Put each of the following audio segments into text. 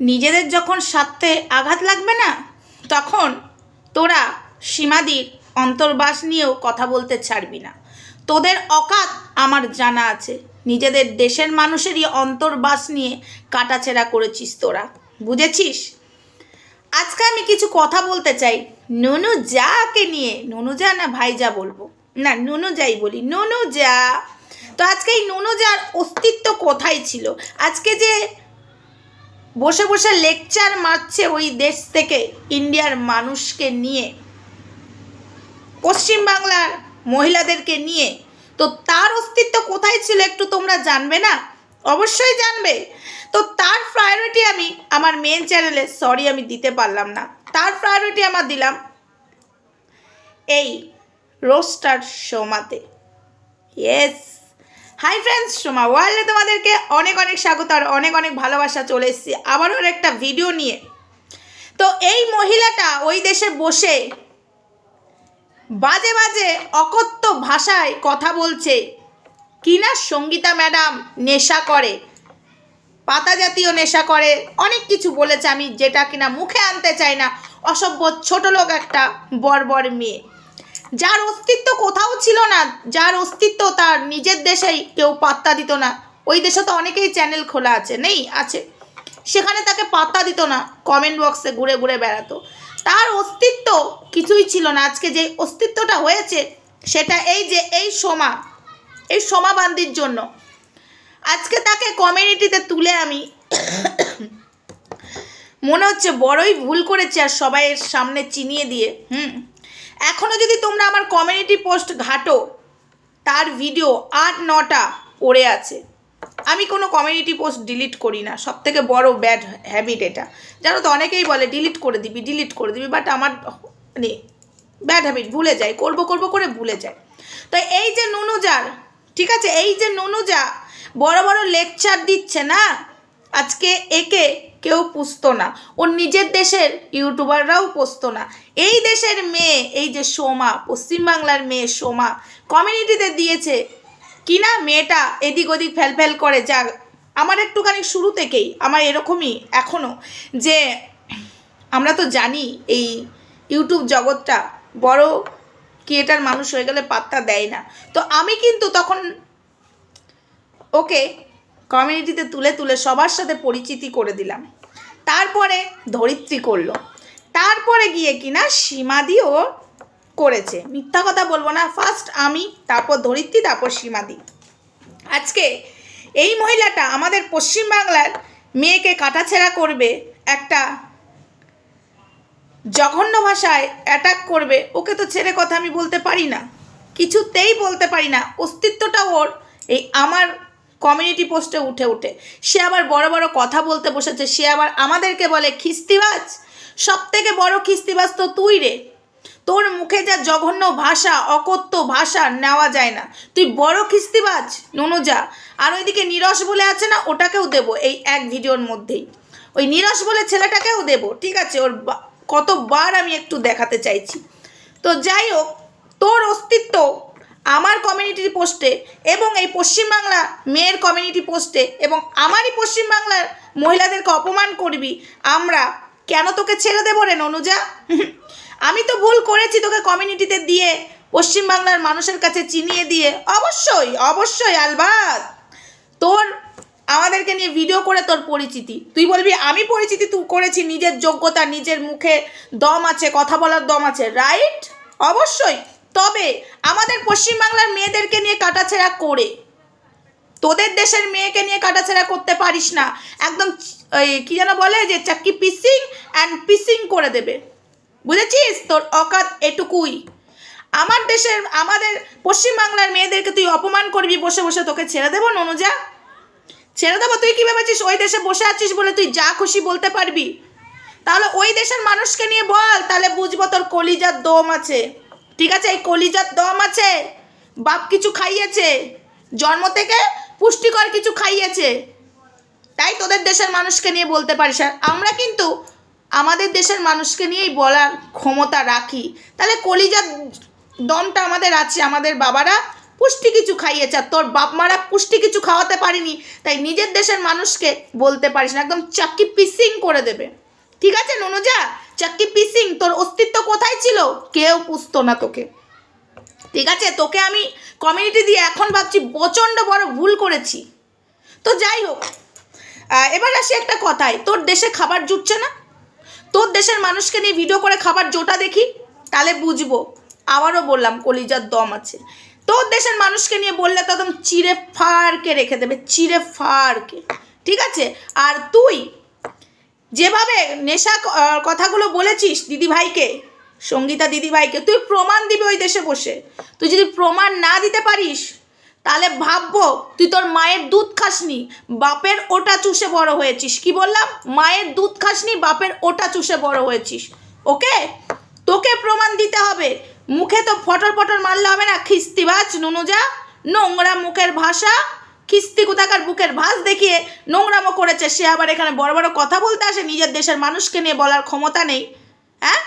নিজেদের যখন স্বার্থে আঘাত লাগবে না, তখন তোরা সীমাদির অন্তর্বাস নিয়েও কথা বলতে ছাড়বি না। তোদের অকাত আমার জানা আছে। নিজেদের দেশের মানুষেরই অন্তর্বাস নিয়ে কাটাছেড়া করেছিস তোরা। বুঝেছিস? আজকে আমি কিছু কথা বলতে চাই। নুনু যাকে নিয়ে, নুনু যা না ভাই যা বলব। না, নুনু যাই বলি। নুনু যা। তো আজকে এই নুনু যার অস্তিত্ব কোথায় ছিল? আজকে যে বসে বসে লেকচার মারছে ওই দেশ থেকে, ইন্ডিয়ার মানুষকে নিয়ে। পশ্চিমবাংলার মহিলাদেরকে নিয়ে। তো তার অস্তিত্ব কোথায় ছিল একটু তোমরা জানবে না? অবশ্যই জানবে। তো তার প্রায়োরিটি আমি আমার মেন চ্যানেলে সরি আমি দিতে পারলাম না। তার প্রায়োরিটি আমার দিলাম এই রোস্টার শোমাতে ইয়েস হাই ফ্রেন্ডস সোমা ওয়ার্ল্ডে তোমাদেরকে অনেক অনেক স্বাগত আর অনেক অনেক ভালোবাসা চলে এসেছি আবারও একটা ভিডিও নিয়ে। তো এই মহিলাটা ওই দেশে বসে বাজে বাজে অকথ্য ভাষায় কথা বলছে। কিনা সঙ্গীতা ম্যাডাম নেশা করে, পাতা জাতীয় নেশা করে, অনেক কিছু বলেছে আমি যেটা কিনা মুখে আনতে চাই না, অসভ্য ছোট লোক একটা বর্বর মেয়ে। যার অস্তিত্ব কোথাও ছিল না, যার অস্তিত্ব তার নিজের দেশেই কেউ পাত্তা দিত না। ওই দেশে তো অনেকেই চ্যানেল খোলা আছে, নেই? আছে। সেখানে তাকে পাত্তা দিত না কমেন্ট বক্সে ঘুরে ঘুরে বেড়াতো। তার অস্তিত্ব কিছুই ছিল না। আজকে যে অস্তিত্বটা হয়েছে, সেটা এই যে এই সোমা এই সোমা বান্দির জন্য। আজকে তাকে কমিউনিটিতে তুলে আমি মনে হচ্ছে বড়ই ভুল করেছে আর সবাইয়ের সামনে চিনিয়ে দিয়ে, হুম? এখনও যদি তোমরা আমার কমিউনিটি পোস্ট ঘাটো, তার ভিডিও আট, নটা পড়ে আছে। আমি কোনো কমিউনিটি পোস্ট ডিলিট করি না সব থেকে বড় ব্যাড হ্যাবিট এটা। জানো তো, অনেকেই বলে ডিলিট করে দিবি ডিলিট করে দিবি বাট আমার মানে ব্যাড হ্যাবিট ভুলে যায়, করব করব করে ভুলে যায়। তো এই যে নুনুজার ঠিক আছে? এই যে নুনুজা বড় বড় লেকচার দিচ্ছে না? আজকে একে কেউ পুষতো না। ওর নিজের দেশের ইউটিউবাররাও পুষতো না। এই দেশের মেয়ে, এই যে সোমা, পশ্চিমবাংলার মেয়ে সোমা কমিউনিটিতে দিয়েছে কিনা মেয়েটা এদিক ওদিক ফেল করে যা আমার একটুখানি শুরু থেকেই, আমার এরকমই এখনও যে আমরা তো জানি এই ইউটিউব জগৎটা বড় ক্রিয়েটার মানুষ হয়ে গেলে পাত্তা দেয় না। তো আমি কিন্তু তখন ওকে কমিউনিটিতে তুলে তুলে সবার সাথে পরিচিতি করে দিলাম। তারপরে ধরিত্রী করল। তারপরে গিয়ে কিনা সীমাদিও করেছে। মিথ্যা কথা বলব না ফার্স্ট আমি, তারপর ধরিত্রী, তারপর সীমাদি। আজকে এই মহিলাটা আমাদের পশ্চিমবাংলার মেয়েকে কাটাছেড়া করবে, একটা জঘন্য ভাষায় অ্যাটাক করবে, ওকে তো ছেড়ে কথা আমি বলতে পারি না। কিছুতেই বলতে পারি না। অস্তিত্বটা ওর, এই আমার কমিউনিটি পোস্টে উঠে উঠে সে আবার বড় বড় কথা বলতে বসেছে। সে আবার আমাদেরকে বলে, খিস্তিবাজ! সব থেকে বড় খিস্তিবাজ তো তুই রে। তোর মুখে যা জঘন্য ভাষা, অকথ্য ভাষা নেওয়া যায় না। তুই বড় খিস্তিবাজ, নুনুজা। আর ওইদিকে নিরস বলে আছে না, ওটাকেও দেবো এই এক ভিডিওর মধ্যেই। ওই নিরস বলে ছেলেটাকেও দেবো, ঠিক আছে? ওর কতবার আমি একটু দেখাতে চাইছি। তো যাই হোক, তোর অস্তিত্ব আমার কমিউনিটি পোস্টে এবং এই পশ্চিমবাংলা মেয়ের কমিউনিটি পোস্টে এবং আমারই পশ্চিমবাংলার মহিলাদেরকে অপমান করবি, আমরা কেন তোকে ছেড়ে দেবো রে অনুজা আমি তো ভুল করেছি তোকে কমিউনিটিতে দিয়ে পশ্চিমবাংলার মানুষের কাছে চিনিয়ে দিয়ে। অবশ্যই অবশ্যই, আলবাদ। তোর, আমাদেরকে নিয়ে ভিডিও করে তোর পরিচিতি। তুই বলবি, আমি পরিচিতি তুই করেছি, নিজের যোগ্যতা, নিজের মুখে দম আছে, কথা বলার দম আছে রাইট অবশ্যই। তবে আমাদের পশ্চিমবাংলার মেয়েদেরকে নিয়ে কাটাছেড়া করে। তোদের দেশের মেয়েকে নিয়ে কাটাছেড়া করতে পারিস না। একদম কী যেন বলে যে চাক্কি পিসিং অ্যান্ড পিসিং করে দেবে। বুঝেছিস? তোর অকাত এটুকুই। আমার দেশের, আমাদের পশ্চিমবাংলার মেয়েদেরকে তুই অপমান করবি বসে বসে, তোকে ছেড়ে দেবো ননুজা? ছেড়ে দেবো? তুই কী ভেবেছিস ওই দেশে বসে আছিস বলে তুই যা খুশি বলতে পারবি? তাহলে ওই দেশের মানুষকে নিয়ে বল, তাহলে বুঝব তোর কলিজার দম আছে। ঠিক আছে, এই কলিজার দম আছে, বাপ কিছু খাইয়েছে, জন্ম থেকে পুষ্টিকর কিছু খাইয়েছে। তাই তোদের দেশের মানুষকে নিয়ে বলতে পারিস। আর আমরা কিন্তু আমাদের দেশের মানুষকে নিয়েই বলার ক্ষমতা রাখি। তাহলে কলিজার দমটা আমাদের আছে, আমাদের বাবারা পুষ্টি কিছু খাইয়েছে, আর তোর বাপ মারা পুষ্টি কিছু খাওয়াতে পারিনি। তাই নিজের দেশের মানুষকে বলতে পারিস না, একদম চাক্কি পিসিং করে দেবে। ঠিক আছে, নুনুজা? চাক্কি পিসিং, তোর অস্তিত্ব কোথায় ছিল? কেউ পুষতো না তোকে। ঠিক আছে, তোকে আমি কমিউনিটি দিয়ে এখন ভাবছি প্রচণ্ড বড় ভুল করেছি। তো যাই হোক এবার আসি একটা কথায়। তোর দেশে খাবার জুটছে না? তোর দেশের মানুষকে নিয়ে ভিডিও করে খাবার জোটা দেখি? তাহলে বুঝব। আবারও বললাম, কলিজার দম আছে। তোর দেশের মানুষকে নিয়ে বললে তো একদম চিড়ে ফাড়কে রেখে দেবে, চিড়ে ফাড়কে। ঠিক আছে? আর তুই যেভাবে নেশা কথাগুলো বলেছিস দিদিভাইকে, সঙ্গীতা দিদিভাইকে, তুই প্রমাণ দিবি ওই দেশে বসে। তুই যদি প্রমাণ না দিতে পারিস, তাহলে ভাববো তুই তোর মায়ের দুধ খাসনি, বাপের ওটা চুষে বড় হয়েছিস। কি বললাম? মায়ের দুধ খাসনি, বাপের ওটা চুষে বড় হয়েছিস। ওকে? তোকে প্রমাণ দিতে হবে। মুখে তো ফটর ফটর মারলে হবে না, খিস্তিবাজ, নুনুজা, নোংরা মুখের ভাষা। খিস্তি কোথাকার বুকের ভাঁজ দেখিয়ে নোংরামো করেছে, সে আবার এখানে বড় বড় কথা বলতে আসে, নিজের দেশের মানুষকে নিয়ে বলার ক্ষমতা নেই। হ্যাঁ?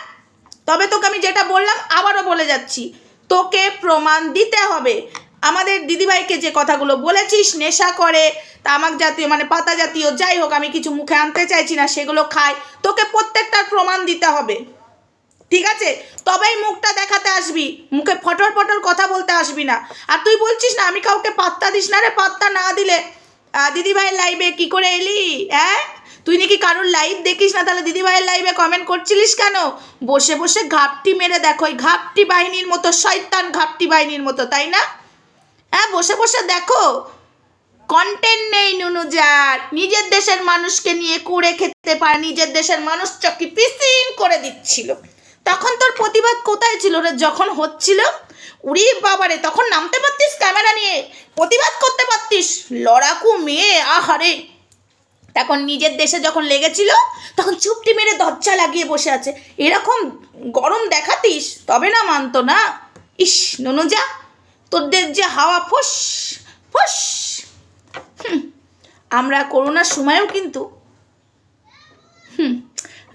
তবে তোকে আমি যেটা বললাম, আবারও বলে যাচ্ছি, তোকে প্রমাণ দিতে হবে। আমাদের দিদিভাইকে যে কথাগুলো বলেছিস, নেশা করে, তামাক জাতীয় মানে পাতা জাতীয়, যাই হোক, আমি কিছু মুখে আনতে চাইছি না, সেগুলো খায়। তোকে প্রত্যেকটার প্রমাণ দিতে হবে। ঠিক আছে? তবেই মুখটা দেখাতে আসবি। মুখে ফটর ফটর কথা বলতে আসবি না। আর তুই বলছিস না, আমি কাউকে পাত্তা দিস না রে, পাত্তা না দিলে। দিদিভাইয়ের লাইভে কি করে এলি? হ্যাঁ? তুই নাকি কারোর লাইভ দেখিস না? তাহলে দিদিভাইয়ের লাইভে কমেন্ট করছিলিস কেন? বসে বসে ঘাপটি মেরে দেখো ওই ঘাপটি বাহিনীর মতো, শয়তান ঘাপটি বাহিনীর মতো, তাই না? হ্যাঁ বসে বসে দেখো। কন্টেন্ট নেই নুনুজার নিজের দেশের মানুষকে নিয়ে কুড়ে খেতে পারে, নিজের দেশের মানুষ চকি পিসিং করে দিচ্ছিল। তখন তোর প্রতিবাদ কোথায় ছিল রে? যখন হচ্ছিল? উড়ি বাবারে, তখন নামতে পারতিস ক্যামেরা নিয়ে? প্রতিবাদ করতে পারতিস? লড়াকু মেয়ে, আহারে। তখন নিজের দেশে যখন লেগেছিল, তখন চুপটি মেরে দরজা লাগিয়ে বসে আছে। এরকম গরম দেখাতিস? তবে না মানতো না? ইস, নুনুজা, তোদের যে হাওয়া ফোস ফোস। আমরা করোনার সময়ও কিন্তু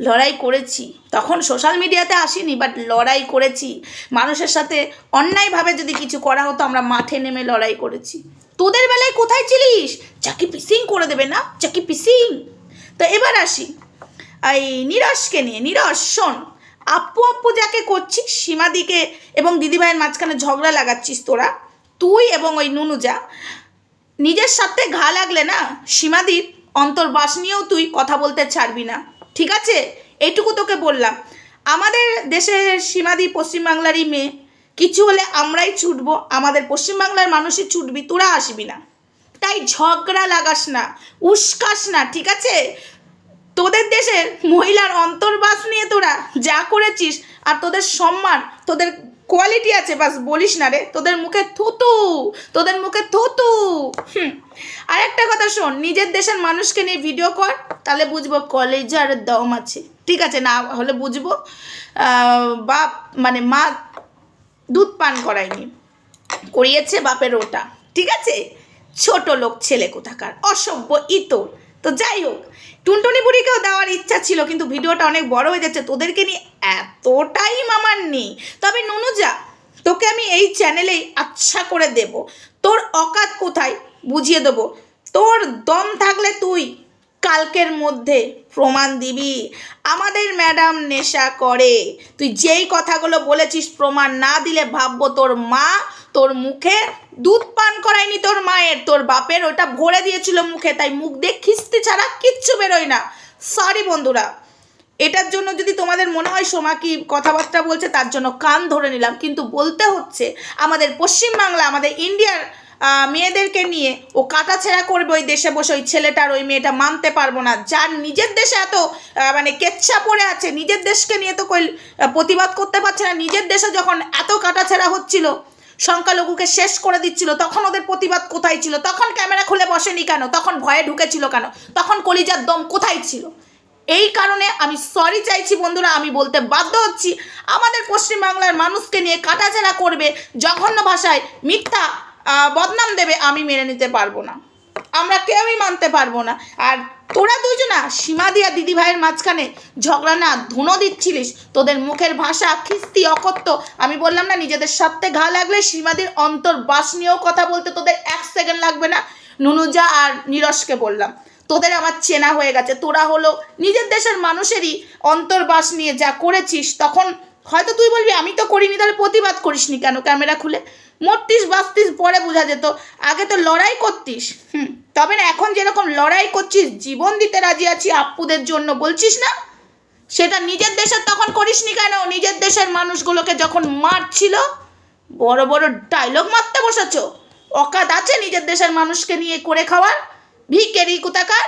লড়াই করেছি। তখন সোশ্যাল মিডিয়াতে আসিনি বাট লড়াই করেছি। মানুষের সাথে অন্যায়ভাবে যদি কিছু করা হতো, আমরা মাঠে নেমে লড়াই করেছি। তোদের বেলায় কোথায় ছিলিস? চাকি পিসিং করে দেবে না? চাকি পিসিং। তো এবার আসি। এই নিরসকে নিয়ে, নিরস, শোন। আপু আপু যাকে করছিস, সীমাদিকে এবং দিদিভাইয়ের মাঝখানে ঝগড়া লাগাচ্ছিস তোরা, তুই এবং ওই নুনুজা, নিজের সাথে ঘা লাগলে না? সীমাদির অন্তর্বাস নিয়েও তুই কথা বলতে ছাড়বি না। ঠিক আছে? এইটুকু তোকে বললাম। আমাদের দেশের সীমাদি পশ্চিমবাংলারই মেয়ে। কিছু হলে আমরাই ছুটবো। আমাদের পশ্চিমবাংলার মানুষই ছুটবি, তোরা আসবি না। তাই ঝগড়া লাগাস না, উস্কাস না, ঠিক আছে? তোদের দেশের মহিলার অন্তর্বাস নিয়ে তোরা যা করেছিস আর তোদের সম্মান, তোদের কোয়ালিটি আছে, বাস বলিস না রে। তোদের মুখে থুতু, তোদের মুখে থুতু। আর একটা কথা শোন, নিজের দেশের মানুষকে নিয়ে ভিডিও কর, তাহলে বুঝব কলেজ আর দম আছে। ঠিক আছে, না হলে বুঝব বাপ মানে মা দুধ পান করায়নি। করিয়েছে বাপের ওটা। ঠিক আছে? ছোট লোক, ছেলে কোথাকার? অসভ্য, ইতর। তো যাই হোক টুনটুনি বুড়িকেও দেওয়ার ইচ্ছা ছিল, কিন্তু ভিডিওটা অনেক বড় হয়ে যাচ্ছে। তোদেরকে নিয়ে এতটাই মামার নেই তবে নুনুজা, তোকে আমি এই চ্যানেলেই আচ্ছা করে দেব। তোর অকাত কোথায় বুঝিয়ে দেবো। তোর দম থাকলে তুই কালকের মধ্যে প্রমাণ দিবি। আমাদের ম্যাডাম নেশা করে। তুই যেই কথাগুলো বলেছিস প্রমাণ না দিলে ভাববো তোর মা তোর মুখে দুধ পান করায়নি তোর মায়ের, তোর বাপের ওটা ভরে দিয়েছিল মুখে, তাই মুখ দিয়ে খিস্তি ছাড়া কিচ্ছু বেরোয় না। সরি বন্ধুরা, এটার জন্য যদি তোমাদের মনে হয় সোমা কি কথাবার্তা বলছে, তার জন্য কান ধরে নিলাম। কিন্তু বলতে হচ্ছে, আমাদের পশ্চিমবাংলা আমাদের ইন্ডিয়ার মেয়েদেরকে নিয়ে ও কাটাছেড়া করবে ওই দেশে বসে, ওই ছেলেটার, ওই মেয়েটা মানতে পারব না। যার নিজের দেশে এত মানে কেচ্ছা পড়ে আছে, নিজের দেশকে নিয়ে তো কই প্রতিবাদ করতে পারছে না। নিজের দেশে যখন এত কাটাছেড়া হচ্ছিল সংখ্যালঘুকে শেষ করে দিচ্ছিল, তখন ওদের প্রতিবাদ কোথায় ছিল? তখন ক্যামেরা খুলে বসেনি কেন? তখন ভয়ে ঢুকেছিল কেন? তখন কলিজার দম কোথায় ছিল? এই কারণে আমি সরি চাইছি বন্ধুরা, আমি বলতে বাধ্য হচ্ছি। আমাদের পশ্চিমবাংলার মানুষকে নিয়ে কাটাছেড়া করবে, জঘন্য ভাষায় মিথ্যা বদনাম দেবে, আমি মেনে নিতে পারব না। আমরা কেউই মানতে পারব না। আর তোরা দুজনা সীমা দিয়া দিদি ভাইয়ের মাঝখানে ঝগড়া না, ধুনো দিচ্ছিলিস। তোদের মুখের ভাষা, খিস্তি, অকথ্য। আমি বললাম না, নিজেদের স্বার্থে ঘা লাগলে সীমাদির অন্তর্বাস নিয়েও কথা বলতে তোদের এক সেকেন্ড লাগবে না? নুনুজা আর নীরসকে বললাম, তোদের আমার চেনা হয়ে গেছে। তোরা হলো নিজের দেশের মানুষেরই অন্তর্বাস নিয়ে যা করেছিস, তখন হয়তো তুই বলবি, আমি তো করিনি, তাহলে প্রতিবাদ করিসনি কেন? ক্যামেরা খুলে। মরতিস, বাঁচতিস, পরে বোঝা যেত। আগে তো লড়াই করতিস। হুম। তবে না, এখন যেরকম লড়াই করছিস, জীবন দিতে রাজি আছি আপ্পুদের জন্য, বলছিস না? সেটা নিজের দেশের তখন করিসনি কেন? নিজের দেশের মানুষগুলোকে যখন মারছিল, বড় বড় ডায়লগ মারতে বসেছ। অকাত আছে নিজের দেশের মানুষকে নিয়ে করে খাওয়ার? ভিকেরি কোথাকার